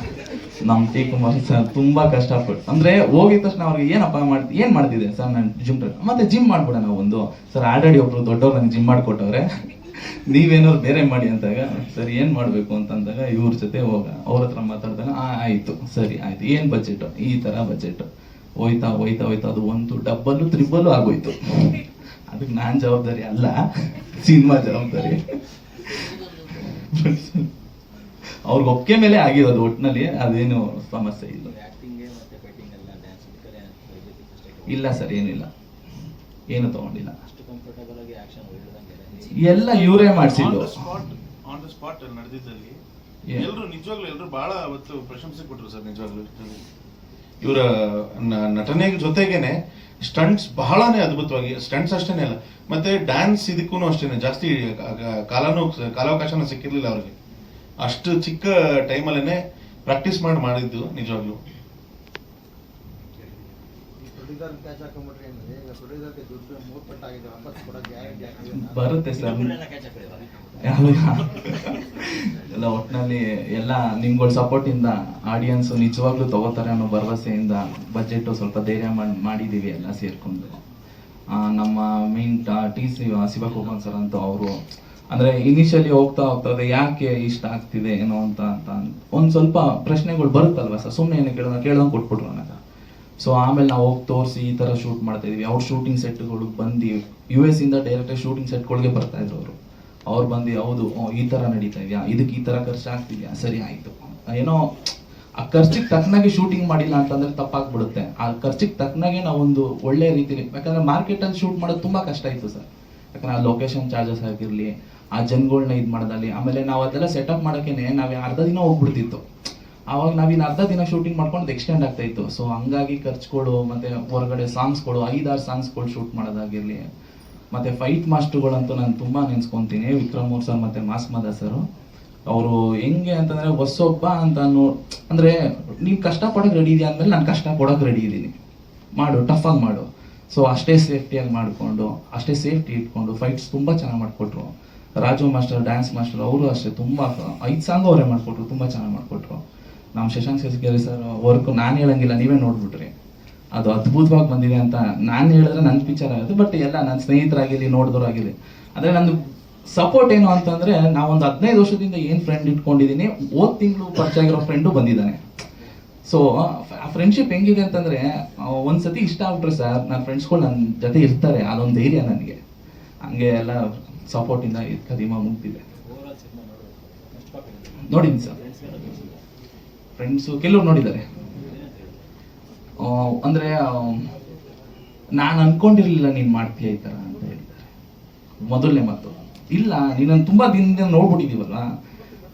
S8: ನಮ್ಮ ಟಿ ಕುಮಾರ್ ಸರ್ ತುಂಬಾ ಕಷ್ಟಪಟ್ಟು ಅಂದ್ರೆ ಹೋಗಿದ ತಕ್ಷಣ ಅವ್ರಿಗೆ ಏನಪ್ಪ ಮಾಡ್ತಿ ಏನ್ ಮಾಡ್ತಿದೆ ಸರ್ ನಾನು ಜಿಮ್ ಮತ್ತೆ ಜಿಮ್ ಮಾಡ್ಬಿಡೋಣ ಒಂದು. ಸರ್ ಆಲ್ರೆಡಿ ಒಬ್ರು ದೊಡ್ಡವ್ರು ನಂಗೆ ಜಿಮ್ ಮಾಡ್ಕೊಟ್ಟವ್ರೆ. ನೀವೇನಾದ್ರು ಬೇರೆ ಮಾಡಿ ಅಂದಾಗ, ಸರಿ ಏನ್ ಮಾಡ್ಬೇಕು? ಅಂತಂದಾಗ ಇವ್ರ ಜೊತೆ ಹೋಗ. ಅವ್ರ ಹತ್ರ ಮಾತಾಡ್ದಾಗ, ಆ, ಆಯ್ತು, ಸರಿ, ಆಯ್ತು. ಏನ್ ಬಜೆಟ್ ಈ ತರ ಬಜೆಟ್ ಹೋಯ್ತಾ ಹೋಯ್ತಾ ಹೋಯ್ತಾ ಅದು ಒಂದು ಡಬ್ಬಲ್ಲು ತ್ರಿಬ್ಬಲ್ಲು ಆಗೋಯ್ತು. ಅದಕ್ಕೆ ನಾನ್ ಜವಾಬ್ದಾರಿ ಅಲ್ಲ, ಸಿನಿಮಾ ಜವಾಬ್ದಾರಿ. ಅವ್ರಿಗೆ ಒಪ್ಪಿಗೆ ಮೇಲೆ ಆಗಿರೋದು ಒಟ್ಟಿನಲ್ಲಿ ಅದೇನು ಸಮಸ್ಯೆ ಇಲ್ಲ. ಇಲ್ಲ ಸರ್ ಏನಿಲ್ಲ. ಏನು ತಗೊಂಡಿಲ್ಲ. ಎಲ್ಲ ಇವರೇ ಮಾಡಿಸಿದ್ದು.
S6: ಆನ್ ದ ಸ್ಪಾಟ್ ನಡೆದಿದ್ದಲ್ಲಿ
S8: Yeah.
S6: ಎಲ್ಲರೂ ನಿಜವಾಗ್ಲೂ ಎಲ್ಲರೂ ಬಹಳ ಅವತ್ತು ಪ್ರಶಂಸೆ ಕೊಟ್ಟರು ಸರ್ ನಿಜವಾಗ್ಲೂ. ಇವರ ನಟನೆ ಜೊತೆಗೇನೆ ಸ್ಟಂಟ್ಸ್ ಬಹಳನೇ ಅದ್ಭುತವಾಗಿ ಸ್ಟಂಟ್ಸ್ ಅಷ್ಟೇನೆ ಅಲ್ಲ ಮತ್ತೆ ಡ್ಯಾನ್ಸ್ ಇದಕ್ಕೂ ಅಷ್ಟೇನೆ ಜಾಸ್ತಿ ಕಾಲಾನು ಕಾಲನೂ ಕಾಲಾವಕಾಶನೂ ಸಿಕ್ಕಿರ್ಲಿಲ್ಲ ಅವ್ರಿಗೆ. ಅಷ್ಟು ಚಿಕ್ಕ ಟೈಮಲ್ಲೇನೆ ಪ್ರಾಕ್ಟೀಸ್ ಮಾಡಿ ಮಾಡಿದ್ದು ನಿಜವಾಗ್ಲೂ.
S8: ಬರುತ್ತೆ ಸರ್. ಎಲ್ಲ ಒಟ್ಟಿನಲ್ಲಿ ಎಲ್ಲ ನಿಮ್ಗಳ ಸಪೋರ್ಟ್ ಇಂದ ಆಡಿಯನ್ಸ್ ನಿಜವಾಗ್ಲೂ ತಗೋತಾರೆ ಅನ್ನೋ ಭರವಸೆಯಿಂದ ಬಜೆಟ್ ಸ್ವಲ್ಪ ಧೈರ್ಯ ಮಾಡ್- ಮಾಡಿದೀವಿ ಎಲ್ಲ ಸೇರ್ಕೊಂಡು. ಆ, ನಮ್ಮ main T C Shivakumar sir ಅಂತ ಅವರು ಅಂದ್ರೆ ಇನಿಷಿಯಲಿ ಹೋಗ್ತಾ ಹೋಗ್ತಾ ಅದು ಯಾಕೆ ಇಷ್ಟ ಆಗ್ತಿದೆ ಏನೋ ಅಂತ ಅಂತ ಒಂದ್ ಸ್ವಲ್ಪ ಪ್ರಶ್ನೆಗಳು ಬರುತ್ತಲ್ವ ಸರ್? ಸುಮ್ಮನೆ ಏನು ಕೇಳೋಣ ಕೇಳ್ದಂಗೆ ಕೊಟ್ಬಿಟ್ರು ನನಗೆ ಸೊ ಆಮೇಲೆ ನಾವು ಹೋಗಿ ತೋರಿಸಿ ಈ ತರ ಶೂಟ್ ಮಾಡ್ತಾ ಇದೀವಿ ಅವ್ರ ಶೂಟಿಂಗ್ ಸೆಟ್ಗಳು ಬಂದು ಯು ಎಸ್ ಇಂದ ಡೈರೆಕ್ಟ್ ಶೂಟಿಂಗ್ ಸೆಟ್ಗಳಿಗೆ ಬರ್ತಾ ಇದ್ರು ಅವರು. ಅವ್ರು ಬಂದು, ಹೌದು ಈ ತರ ನಡೀತಾ ಇದೆಯಾ? ಇದಕ್ಕೆ ಈ ತರ ಖರ್ಚು ಆಗ್ತಿದ್ಯಾ? ಸರಿ ಆಯ್ತು. ಏನೋ ಆ ಖರ್ಚಿಗೆ ತಕ್ಕನಾಗಿ ಶೂಟಿಂಗ್ ಮಾಡಿಲ್ಲ ಅಂತಂದ್ರೆ ತಪ್ಪಾಗ್ಬಿಡುತ್ತೆ. ಆ ಖರ್ಚಿಗೆ ತಕ್ಕನಾಗೆ ನಾವೊಂದು ಒಳ್ಳೆ ರೀತಿಲಿ, ಯಾಕಂದ್ರೆ ಮಾರ್ಕೆಟ್ ಅಲ್ಲಿ ಶೂಟ್ ಮಾಡೋದು ತುಂಬಾ ಕಷ್ಟ ಇತ್ತು ಸರ್. ಯಾಕಂದ್ರೆ ಆ ಲೊಕೇಶನ್ ಚಾರ್ಜಸ್ ಆಗಿರ್ಲಿ ಆ ಜನಗಳನ್ನ ಇದು ಮಾಡೋದಲ್ಲಿ ಆಮೇಲೆ ನಾವು ಅದೆಲ್ಲ ಸೆಟಪ್ ಮಾಡೋಕ್ಕೇನೆ ನಾವು ಅರ್ಧ ದಿನ ಹೋಗ್ಬಿಡ್ತಿತ್ತು. ಆವಾಗ ನಾವಿನ್ ಅರ್ಧ ದಿನ ಶೂಟಿಂಗ್ ಮಾಡ್ಕೊಂಡು ಎಕ್ಸ್ಟೆಂಡ್ ಆಗ್ತಾ ಇತ್ತು. ಸೊ ಹಂಗಾಗಿ ಖರ್ಚುಗಳು, ಮತ್ತೆ ಹೊರಗಡೆ ಸಾಂಗ್ಸ್ಗಳು ಐದಾರು ಸಾಂಗ್ಸ್ಗಳು ಶೂಟ್ ಮಾಡೋದಾಗಿರಲಿ, ಮತ್ತೆ ಫೈಟ್ ಮಾಸ್ಟರ್ಗಳಂತೂ ನಾನು ತುಂಬ ನೆನ್ಸ್ಕೊತೀನಿ. ವಿಕ್ರಮ್ ಅವ್ರು ಸರ್ ಮತ್ತೆ ಮಾಸ್ಮದ ಸರ್ ಅವರು ಹೆಂಗೆ ಅಂತಂದ್ರೆ, ಹೊಸೊಬ್ಬ ಅಂತ ನೋ ಅಂದ್ರೆ ನೀವು ಕಷ್ಟ ಪಡೋಕೆ ರೆಡಿ ಇದೆಯಾ? ಅಂದಮೇಲೆ, ನಾನು ಕಷ್ಟ ಕೊಡೋಕೆ ರೆಡಿ ಇದ್ದೀನಿ. ಮಾಡು ಟಫ್ ಆಗಿ ಮಾಡು. ಸೊ ಅಷ್ಟೇ ಸೇಫ್ಟಿಯಾಗಿ ಮಾಡಿಕೊಂಡು, ಅಷ್ಟೇ ಸೇಫ್ಟಿ ಇಟ್ಕೊಂಡು ಫೈಟ್ಸ್ ತುಂಬ ಚೆನ್ನಾಗಿ ಮಾಡಿಕೊಟ್ರು. ರಾಜು ಮಾಸ್ಟರ್ ಡ್ಯಾನ್ಸ್ ಮಾಸ್ಟರ್ ಅವರು ಅಷ್ಟೇ, ತುಂಬ ಐದು ಸಾಂಗ್ ಅವರೇ ಮಾಡಿಕೊಟ್ರು, ತುಂಬ ಚೆನ್ನಾಗಿ ಮಾಡಿಕೊಟ್ರು. ನಮ್ಮ ಶಶಾಂಕ್ ಶಶಿಕೇರಿ ಸರ್ ವರ್ಕ್ ನಾನು ಹೇಳಂಗಿಲ್ಲ, ನೀವೇ ನೋಡ್ಬಿಟ್ರಿ. ಅದು ಅದ್ಭುತವಾಗಿ ಬಂದಿದೆ ಅಂತ ನಾನು ಹೇಳಿದ್ರೆ ನನ್ನ ಪಿಕ್ಚರ್ ಆಗುತ್ತೆ ಬಟ್ ಎಲ್ಲ ನನ್ನ ಸ್ನೇಹಿತರಾಗಿರಲಿ, ನೋಡಿದವರಾಗಿರಲಿ. ಅಂದರೆ ನಂದು ಸಪೋರ್ಟ್ ಏನು ಅಂತಂದ್ರೆ, ನಾವೊಂದು ಹದಿನೈದು ವರ್ಷದಿಂದ ಏನು ಫ್ರೆಂಡ್ ಇಟ್ಕೊಂಡಿದ್ದೀನಿ ಓದ್ ತಿಂಗಳು ಪರಿಚಯ ಆಗಿರೋ ಫ್ರೆಂಡು ಬಂದಿದ್ದಾನೆ. ಸೊ ಆ ಫ್ರೆಂಡ್ಶಿಪ್ ಹೆಂಗಿದೆ ಅಂತಂದರೆ ಒಂದು ಸತಿ ಇಷ್ಟ ಆಗ್ಬಿಟ್ರೆ ಸರ್ ನನ್ನ ಫ್ರೆಂಡ್ಸ್ಗಳು ನನ್ನ ಜೊತೆ ಇರ್ತಾರೆ, ಅದೊಂದು ಧೈರ್ಯ ನನಗೆ. ಹಂಗೆ ಎಲ್ಲ ಸಪೋರ್ಟ್ ಇಂದ ಈ ಕದಿಮ ಮುಗ್ದಿದೆ. ನೋಡಿದ್ದೀನಿ ಸರ್. ಫ್ರೆಂಡ್ಸು ಕೆಲವ್ರು ನೋಡಿದ್ದಾರೆ. ಅಂದರೆ ನಾನು ಅನ್ಕೊಂಡಿರ್ಲಿಲ್ಲ ನೀನು ಮಾಡ್ತೀಯ ಈ ತರ ಅಂತ ಹೇಳಿದ್ದಾರೆ. ಮೊದಲನೇ ಮಾತು. ಇಲ್ಲ ನೀನನ್ನು ತುಂಬಾ ದಿನದಿಂದ ನೋಡ್ಬಿಟ್ಟಿದೀವಲ್ಲ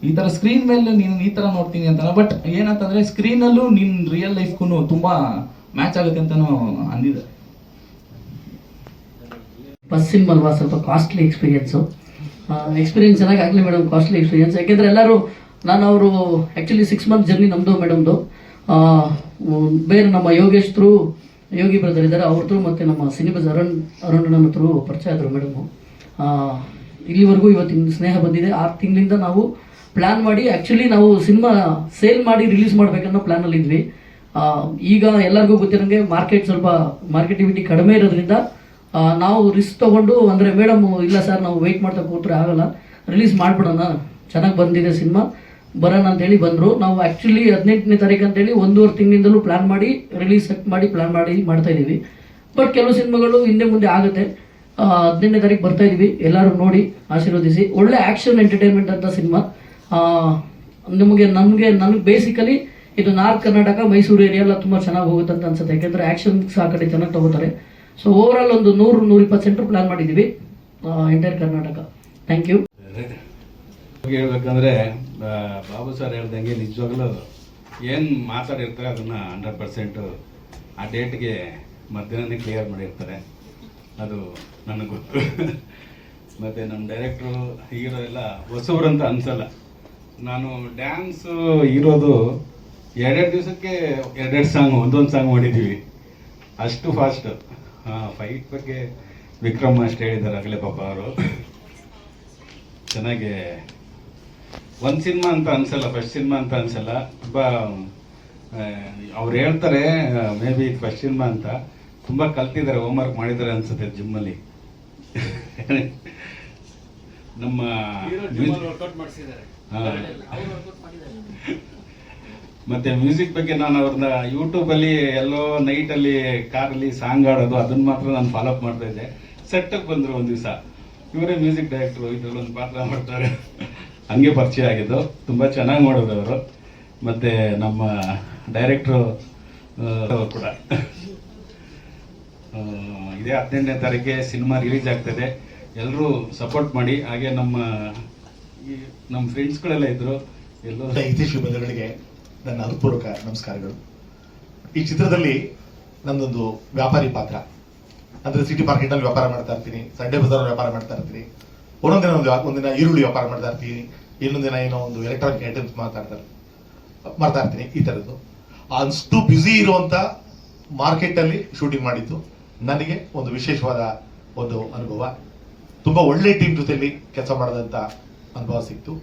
S8: ಈ ತರ ಸ್ಕ್ರೀನ್ ಮೇಲೆ ನೀನು ಈ ಥರ ನೋಡ್ತೀನಿ ಅಂತ ಬಟ್ ಏನಂತಂದ್ರೆ ಸ್ಕ್ರೀನಲ್ಲೂ ನಿನ್ನ ನಿನ್ ರಿಯಲ್ ಲೈಫ್ಗೂ ತುಂಬಾ ಮ್ಯಾಚ್ ಆಗುತ್ತೆ ಅಂತಲೂ ಅಂದಿದ್ದಾರೆ.
S9: ಫಸ್ಟ್ ಸಿಮ್ ಅಲ್ವಾ ಸ್ವಲ್ಪ ಕಾಸ್ಟ್ಲಿ ಎಕ್ಸ್ಪೀರಿಯೆನ್ಸು ಎಕ್ಸ್ಪೀರಿಯೆನ್ಸ್ ಚೆನ್ನಾಗಿ ಆಗಲಿ ಮೇಡಮ್ ಕಾಸ್ಟ್ಲಿ ಎಕ್ಸ್ಪೀರಿಯನ್ಸ್ ಯಾಕೆಂದರೆ ಎಲ್ಲರೂ, ನಾನು ಅವರು ಆ್ಯಕ್ಚುಲಿ ಸಿಕ್ಸ್ ಮಂತ್ ಜರ್ನಿ ನಮ್ಮದು ಮೇಡಮ್ದು ಬೇರೆ ನಮ್ಮ ಯೋಗೇಶ್ ಯೋಗಿ ಬ್ರದರ್ ಇದ್ದಾರೆ ಅವ್ರ ಥ್ರೂ ಮತ್ತು ನಮ್ಮ ಸಿನಿಮಾಸ್ ಅರುಣ್ ಅರುಣನ ಥ್ರೂ ಪರಿಚಯ ಆದರು ಮೇಡಮು ಇಲ್ಲಿವರೆಗೂ ಇವತ್ತಿನ ಸ್ನೇಹ ಬಂದಿದೆ. ಆರು ತಿಂಗಳಿಂದ ನಾವು ಪ್ಲ್ಯಾನ್ ಮಾಡಿ ಆ್ಯಕ್ಚುಲಿ ನಾವು ಸಿನಿಮಾ ಸೇಲ್ ಮಾಡಿ ರಿಲೀಸ್ ಮಾಡಬೇಕನ್ನೋ ಪ್ಲ್ಯಾನಲ್ಲಿದ್ವಿ ಈಗ ಎಲ್ಲರಿಗೂ ಗೊತ್ತಿರೋಂಗೆ ಮಾರ್ಕೆಟ್ ಸ್ವಲ್ಪ ಮಾರ್ಕೆಟಿವಿಟಿ ಕಡಿಮೆ ಇರೋದ್ರಿಂದ ನಾವು ರಿಸ್ಕ್ ತೊಗೊಂಡು, ಅಂದರೆ ಮೇಡಮ್ ಇಲ್ಲ ಸರ್ ನಾವು ವೆಯ್ಟ್ ಮಾಡ್ತಾ ಕೂತ್ರೆ ಆಗಲ್ಲ. ರಿಲೀಸ್ ಮಾಡಿಬಿಡೋಣ. ಚೆನ್ನಾಗಿ ಬಂದಿದೆ ಸಿನಿಮಾ ಬರೋಣ ಅಂತೇಳಿ ಬಂದರು. ನಾವು ಆ್ಯಕ್ಚುಲಿ ಹದಿನೆಂಟನೇ ತಾರೀಕು ಅಂತೇಳಿ ಒಂದೂವರೆ ತಿಂಗಳಿಂದಲೂ ಪ್ಲ್ಯಾನ್ ಮಾಡಿ ರಿಲೀಸ್ ಸೆಟ್ ಮಾಡಿ ಪ್ಲ್ಯಾನ್ ಮಾಡಿ ಮಾಡ್ತಾ ಇದ್ದೀವಿ. ಬಟ್ ಕೆಲವು ಸಿನಿಮಾಗಳು ಹಿಂದೆ ಮುಂದೆ ಆಗುತ್ತೆ. ಹದಿನೆಂಟನೇ ತಾರೀಕು ಬರ್ತಾ ಇದೀವಿ ಎಲ್ಲರೂ ನೋಡಿ, ಆಶೀರ್ವದಿಸಿ. ಒಳ್ಳೆ ಆ್ಯಕ್ಷನ್ ಎಂಟರ್ಟೈನ್ಮೆಂಟ್ ಅಂತ ಸಿನಿಮಾ ನಿಮಗೆ, ನಮಗೆ ನನಗೆ ಬೇಸಿಕಲಿ ಇದು ನಾರ್ತ್ ಕರ್ನಾಟಕ, ಮೈಸೂರು ಏರಿಯಾ ಎಲ್ಲ ತುಂಬ ಚೆನ್ನಾಗಿ ಹೋಗುತ್ತೆ ಅಂತ ಅನ್ಸುತ್ತೆ. ಯಾಕೆಂದರೆ ಆ್ಯಕ್ಷನ್ಸ್ ಆ ಕಡೆ ಚೆನ್ನಾಗಿ ತಗೋತಾರೆ. ಸೊ ಓವರಾಲ್ ಒಂದು ನೂರು ನೂರಿಪ್ಪತ್ತು ಸೆಂಟ್ರ್ ಪ್ಲಾನ್ ಮಾಡಿದ್ದೀವಿ. ಎಂಟೈರ್ ಕರ್ನಾಟಕ ಥ್ಯಾಂಕ್ ಯು
S10: ಹೇಳ್ಬೇಕಂದ್ರೆ ಬಾಬು ಸರ್ ಹೇಳ್ದಂಗೆ ನಿಜವಾಗ್ಲೂ ಏನು ಮಾತಾಡಿರ್ತಾರೆ ಅದನ್ನ ಹಂಡ್ರೆಡ್ ಪರ್ಸೆಂಟು ಆ ಡೇಟ್ಗೆ ಮಧ್ಯಾಹ್ನನೇ ಕ್ಲಿಯರ್ ಮಾಡಿರ್ತಾರೆ. ಅದು ನನಗೆ ಗೊತ್ತು. ಮತ್ತು ನಮ್ಮ ಡೈರೆಕ್ಟ್ರು ಹೀರೋ ಎಲ್ಲ ಹೊಸಬ್ರು ಅಂತ ಅನ್ಸಲ್ಲ. ನಾನು ಡ್ಯಾನ್ಸು ಇರೋದು ಎರಡೆರಡು ದಿವಸಕ್ಕೆ ಎರಡೆರಡು ಸಾಂಗ್ ಒಂದೊಂದು ಸಾಂಗ್ ಮಾಡಿದ್ದೀವಿ. ಅಷ್ಟು ಫಾಸ್ಟ್ ಹಾಂ ಫೈಟ್ ಬಗ್ಗೆ ವಿಕ್ರಮ್ ಅಷ್ಟು ಹೇಳಿದ್ದಾರೆ ಆಗಲೇ ಪಾಪ ಅವರು. ಚೆನ್ನಾಗಿ ಒಂದು ಸಿನಿಮಾ ಅಂತ ಅನ್ಸಲ್ಲ ಫಸ್ಟ್ ಸಿನಿಮಾ ಅಂತ ಅನ್ಸಲ್ಲ. ತುಂಬ ಅವ್ರು ಹೇಳ್ತಾರೆ ಮೇ ಬಿ ಫಸ್ಟ್ ಸಿನಿಮಾ ಅಂತ. ತುಂಬ ಕಲ್ತಿದ್ದಾರೆ ಹೋಮ್ವರ್ಕ್ ಮಾಡಿದ್ದಾರೆ ಅನ್ಸುತ್ತೆ ಜಿಮ್ಮಲ್ಲಿ ನಮ್ಮ. ಮತ್ತೆ ಮ್ಯೂಸಿಕ್ ಬಗ್ಗೆ ನಾನು ಅವ್ರನ್ನ ಯೂಟ್ಯೂಬಲ್ಲಿ ಎಲ್ಲೋ ನೈಟಲ್ಲಿ ಕಾರಲ್ಲಿ ಸಾಂಗ್ ಆಡೋದು ಅದನ್ನ ಮಾತ್ರ ನಾನು ಫಾಲೋ ಅಪ್ ಮಾಡ್ತಾ ಇದ್ದೆ. ಸೆಟ್ಟಕ್ಕೆ ಬಂದರು ಒಂದು ದಿವಸ. ಇವರೇ ಮ್ಯೂಸಿಕ್ ಡೈರೆಕ್ಟ್ರು ಇದ್ರಲ್ಲಿ ಒಂದು ಪಾತ್ರ ಮಾಡ್ತಾರೆ. ಹಂಗೆ ಪರಿಚಯ ಆಗಿದ್ದು. ತುಂಬ ಚೆನ್ನಾಗಿ ಮಾಡೋದು ಅವರು. ಮತ್ತು ನಮ್ಮ ಡೈರೆಕ್ಟ್ರು ಅವರು ಕೂಡ. ಇದೇ ಹದಿನೆಂಟನೇ ತಾರೀಕಿಗೆ ಸಿನಿಮಾ ರಿಲೀಸ್ ಆಗ್ತದೆ. ಎಲ್ಲರೂ ಸಪೋರ್ಟ್ ಮಾಡಿ. ಹಾಗೆ ನಮ್ಮ ನಮ್ಮ ಫ್ರೆಂಡ್ಸ್ಗಳೆಲ್ಲ ಇದ್ದರು ಎಲ್ಲೋ
S11: ಹಿತೈಷಿ ಬಂಧುಗಳಿಗೆ ನನ್ನ ಹೃತ್ಪೂರ್ವಕ ನಮಸ್ಕಾರಗಳು. ಈ ಚಿತ್ರದಲ್ಲಿ ನಂದೊಂದು ವ್ಯಾಪಾರಿ ಪಾತ್ರ. ಅಂದ್ರೆ ಸಿಟಿ ಮಾರ್ಕೆಟ್ ಅಲ್ಲಿ ವ್ಯಾಪಾರ ಮಾಡ್ತಾ ಇರ್ತೀನಿ ಸಂಡೇ ಬಜಾರ್ ವ್ಯಾಪಾರ ಮಾಡ್ತಾ ಇರ್ತೀನಿ. ಒಂದೊಂದಿನ ಒಂದು ಒಂದಿನ ಈರುಳ್ಳಿ ವ್ಯಾಪಾರ ಮಾಡ್ತಾ ಇರ್ತೀನಿ ಇನ್ನೊಂದಿನ ಏನೋ ಒಂದು ಎಲೆಕ್ಟ್ರಾನಿಕ್ ಐಟಮ್ಸ್ ಮಾತಾಡ್ತಾರೆ ಮಾಡ್ತಾ ಇರ್ತೀನಿ, ಈ ತರದ್ದು. ಅಷ್ಟು ಬ್ಯುಸಿ ಇರುವಂತ ಮಾರ್ಕೆಟ್ ಅಲ್ಲಿ ಶೂಟಿಂಗ್ ಮಾಡಿದ್ದು ನನಗೆ ಒಂದು ವಿಶೇಷವಾದ ಒಂದು ಅನುಭವ. ತುಂಬಾ ಒಳ್ಳೆ ಟೀಮ್ ಜೊತೆಯಲ್ಲಿ ಕೆಲಸ ಮಾಡಿದಂತ ಅನುಭವ ಸಿಕ್ತು.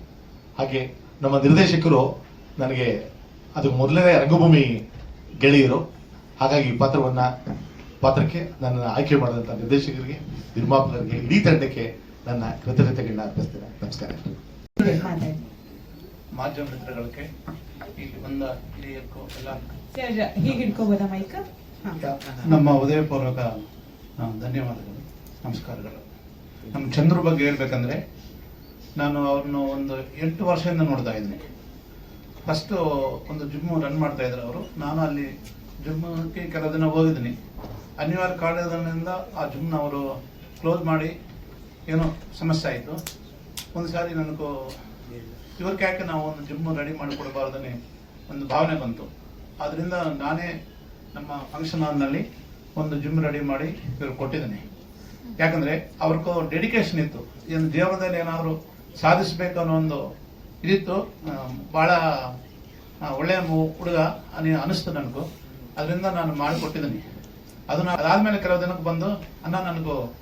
S11: ಹಾಗೆ ನಮ್ಮ ನಿರ್ದೇಶಕರು ನನಗೆ ಅದು ಮೊದಲನೇ ರಂಗಭೂಮಿ ಗೆಳೆಯರು. ಹಾಗಾಗಿ ಈ ಪಾತ್ರವನ್ನ ಪಾತ್ರಕ್ಕೆ ನನ್ನ ಆಯ್ಕೆ ಮಾಡಿದಂತ ನಿರ್ದೇಶಕರಿಗೆ ನಿರ್ಮಾಪಕರಿಗೆ ಇಡೀ ತಂಡಕ್ಕೆ ನನ್ನ ಕೃತಜ್ಞತೆಗಳನ್ನ ಅರ್ಪಿಸ್ತೇನೆ. ನಮಸ್ಕಾರ.
S12: ಮಾಧ್ಯಮ ಮಿತ್ರಗಳಿಗೆ ಇಲ್ಲಿ ಬಂದ ಹಿರಿಯಕ್ಕೂ ಎಲ್ಲ
S4: ಸರ್ ಹೀಗೆ ಹಿಡ್ಕೋಬೋದಾ ಮೈಕ್
S12: ನಮ್ಮ ಉದಯಪೂರ್ವಕ ಧನ್ಯವಾದಗಳು ನಮಸ್ಕಾರಗಳು. ನಮ್ಮ ಚಂದ್ರ ಬಗ್ಗೆ ಹೇಳ್ಬೇಕಂದ್ರೆ ನಾನು ಅವ್ರನ್ನ ಒಂದು ಎಂಟು ವರ್ಷದಿಂದ ನೋಡ್ತಾ ಇದ್ದೀನಿ. ಫಸ್ಟು ಒಂದು ಜಿಮ್ ರನ್ ಮಾಡ್ತಾ ಇದ್ರು ಅವರು. ನಾನು ಅಲ್ಲಿ ಜಿಮ್ಗೆ ಕೆಲವು ದಿನ ಹೋಗಿದ್ದೀನಿ. ಅನಿವಾರ್ಯ ಕಾರಣದಿಂದ ಆ ಜಿಮ್ನ ಅವರು ಕ್ಲೋಸ್ ಮಾಡಿ ಏನೋ ಸಮಸ್ಯೆ ಆಯಿತು. ಒಂದು ಸಾರಿ ನನಗೂ ಇವ್ರಿಗೆ ಯಾಕೆ ನಾವು ಒಂದು ಜಿಮ್ ರೆಡಿ ಮಾಡಿಕೊಡಬಾರ್ದನೆ ಒಂದು ಭಾವನೆ ಬಂತು. ಆದ್ದರಿಂದ ನಾನೇ ನಮ್ಮ ಫಂಕ್ಷನ್ ಹಾಲ್ನಲ್ಲಿ ಒಂದು ಜಿಮ್ ರೆಡಿ ಮಾಡಿ ಇವ್ರಿಗೆ ಕೊಟ್ಟಿದ್ದೀನಿ. ಯಾಕಂದರೆ ಅವ್ರಿಗೂ ಡೆಡಿಕೇಶನ್ ಇತ್ತು. ಏನು ಜೀವನದಲ್ಲಿ ಏನಾದರೂ ಸಾಧಿಸಬೇಕು ಅನ್ನೋ ಒಂದು ಇದಿತ್ತು. ಭಾಳ ಒಳ್ಳೆಯ ಹುಡುಗ ಅನಿ- ಅನಿಸ್ತು ನನಗೂ. ಅದರಿಂದ ನಾನು ಮಾಡಿಕೊಟ್ಟಿದ್ದೀನಿ ಅದನ್ನ ಅದಾದಮೇಲೆ ಕೆಲವು ದಿನಕ್ಕೆ ಬಂದು ಅನ್ನ ನನಗೂ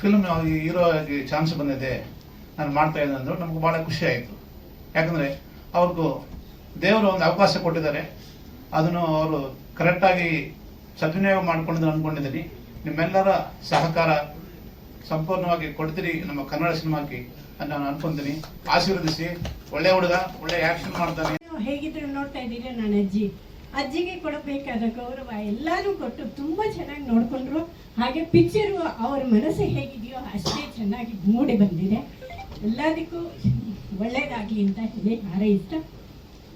S12: ಫಿಲ್ಮ್ ಹೀರೋ ಆಗಿ ಚಾನ್ಸ್ ಬಂದಿದೆ. ನಾನು ಮಾಡ್ತಾ ಇದ್ದೆ. ಅಂದರು. ನಮ್ಗೆ ಬಹಳ ಖುಷಿ ಆಯಿತು. ಯಾಕಂದರೆ ಅವ್ರಿಗೂ ದೇವರು ಒಂದು ಅವಕಾಶ ಕೊಟ್ಟಿದ್ದಾರೆ. ಅದನ್ನು ಅವರು ಕರೆಕ್ಟಾಗಿ ಸದ್ವಿನಿಯೋಗ ಮಾಡ್ಕೊಂಡಿದ್ರು ಅಂದ್ಕೊಂಡಿದ್ದೀನಿ ನಿಮ್ಮೆಲ್ಲರ ಸಹಕಾರ ಸಂಪೂರ್ಣವಾಗಿ ಕೊಡ್ತೀರಿ. ನಮ್ಮ ಕನ್ನಡ ಸಿನಿಮಾಕ್ಕೆ ಅಂತ ನಾನು ಅನ್ಕೊಂತೀನಿ. ಆಶೀರ್ವದಿಸಿ. ಒಳ್ಳೆ ಹುಡುಗ ಒಳ್ಳೆ ಆಕ್ಷನ್ ಮಾಡ್ತಾನೆ.
S13: ಹೇಗಿದ್ರು ನೋಡ್ತಾ ಇದ್ದೀರಿ ನನ್ನ ಅಜ್ಜಿ? ಅಜ್ಜಿಗೆ ಕೊಡಬೇಕಾದ ಗೌರವ ಎಲ್ಲಾನು ಕೊಟ್ಟು ತುಂಬಾ ಚೆನ್ನಾಗಿ ನೋಡ್ಕೊಂಡ್ರು. ಹಾಗೆ ಪಿಕ್ಚರು ಅವ್ರ ಮನಸ್ಸು ಹೇಗಿದೆಯೋ ಅಷ್ಟೇ ಚೆನ್ನಾಗಿ ಮೂಡಿ ಬಂದಿದೆ. ಎಲ್ಲದಕ್ಕೂ ಒಳ್ಳೇದಾಗ್ಲಿ ಅಂತ ಹೇಳಿ ಹಾರೈಸ್ತಾ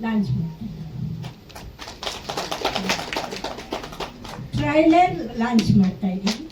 S13: ಲಾಂಚ್ ಮಾಡ್ತೀನಿ. ಟ್ರೈಲರ್ ಲಾಂಚ್ ಮಾಡ್ತಾ ಇದ್ದೀನಿ.